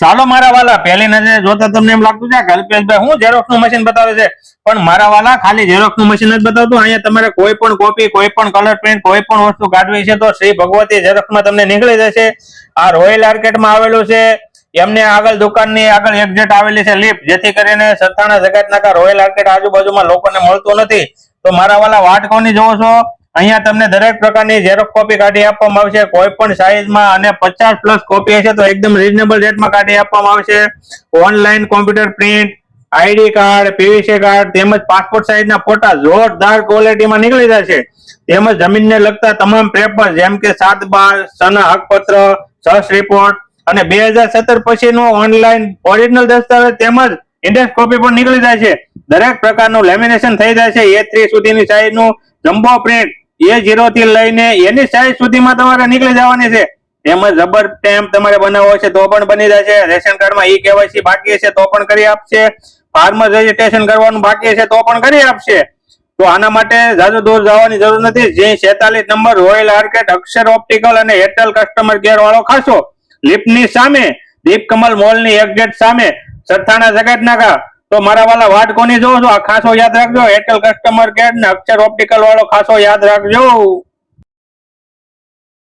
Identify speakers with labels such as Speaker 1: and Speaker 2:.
Speaker 1: ચાલો મારા વાલા, પહેલી નજરે જોતા તમને એમ લાગતું છે કલ્પેશભાઈ હું ઝેરોક્ષનું મશીન બતાવે છે? પણ મારા વાલા ખાલી ઝેરોક્સનું મશીન જ બતાવતું. અહીંયા તમારે કોઈ પણ કોપી કોઈ પણ કલર પ્રિન્ટ કોઈ પણ વસ્તુ કાઢવી છે તો શ્રી ભગવતી ઝેરોક્ષમાં તમને નીકળી જશે. આ રોયલ આર્કેટમાં આવેલું છે. એમને આગળ દુકાનની આગળ એક્ઝેટ આવેલી છે લિફ્ટ જેથી કરીને સત્તાના જગત નાકા રોયલ આર્કેટ આજુબાજુમાં લોકોને મળતું નથી. તો મારા વાલા, વાટ કોની જોવો છો? અહીંયા તમને દરેક પ્રકારની ઝેરોક કોપી કાઢી આપવામાં આવશે. કોઈ પણ સાઈઝમાં અને પચાસ પ્લસ કોપી હશે તો એકદમ રિઝનેબલ રેટમાં કાઢી આપવામાં આવશે. Online computer print ID card PVC card તેમજ પાસપોર્ટ સાઈઝના ફોટા જોરદાર ક્વોલિટીમાં નીકળી જશે. તેમજ જમીનને લગતા તમામ પેપર જેમ કે સાત બાર, સના, હકપત્ર સર્ચ રિપોર્ટ અને બે હજાર સત્તર પછીનું ઓનલાઈન ઓરિજિનલ દસ્તાવેજ તેમજ ઇન્ડેક્સ કોપી પણ નીકળી જાય છે. દરેક પ્રકારનું લેમિનેશન થઈ જાય છે. એ થ્રી સુધીની સાઈઝનું જમ્બો પ્રિન્ટ એ જીરો થી લઈને એની સાઈઝ સુધીમાં તમારે નીકળી જવાની છે. તેમજ રબર સ્ટેમ્પ તમારે બનાવવો છે તો પણ બની જશે. રેશન કાર્ડમાં ઈ કેવાયસી બાકી છે તો પણ કરી આપશે. ફાર્મર રજીસ્ટ્રેશન કરવાનું બાકી છે તો પણ કરી આપશે. તો આના માટે જાજુ દૂર જવાની જરૂર નથી. જે છેતાલીસ number royal arcade Akshar optical અને એરટેલ કસ્ટમર કેર વાળો ખાસો. લિફ્ટની સામે દીપકમલ મોલની એક્ઝેક્ટ સામે, સરથાણા જગત નાકા તો મારા વાલા વાટ કોની જોવો છો? આ ખાસો યાદ રાખજો. એરટેલ કસ્ટમર કેર ને અક્ષર ઓપ્ટિકલ વાળો ખાસો યાદ રાખજો.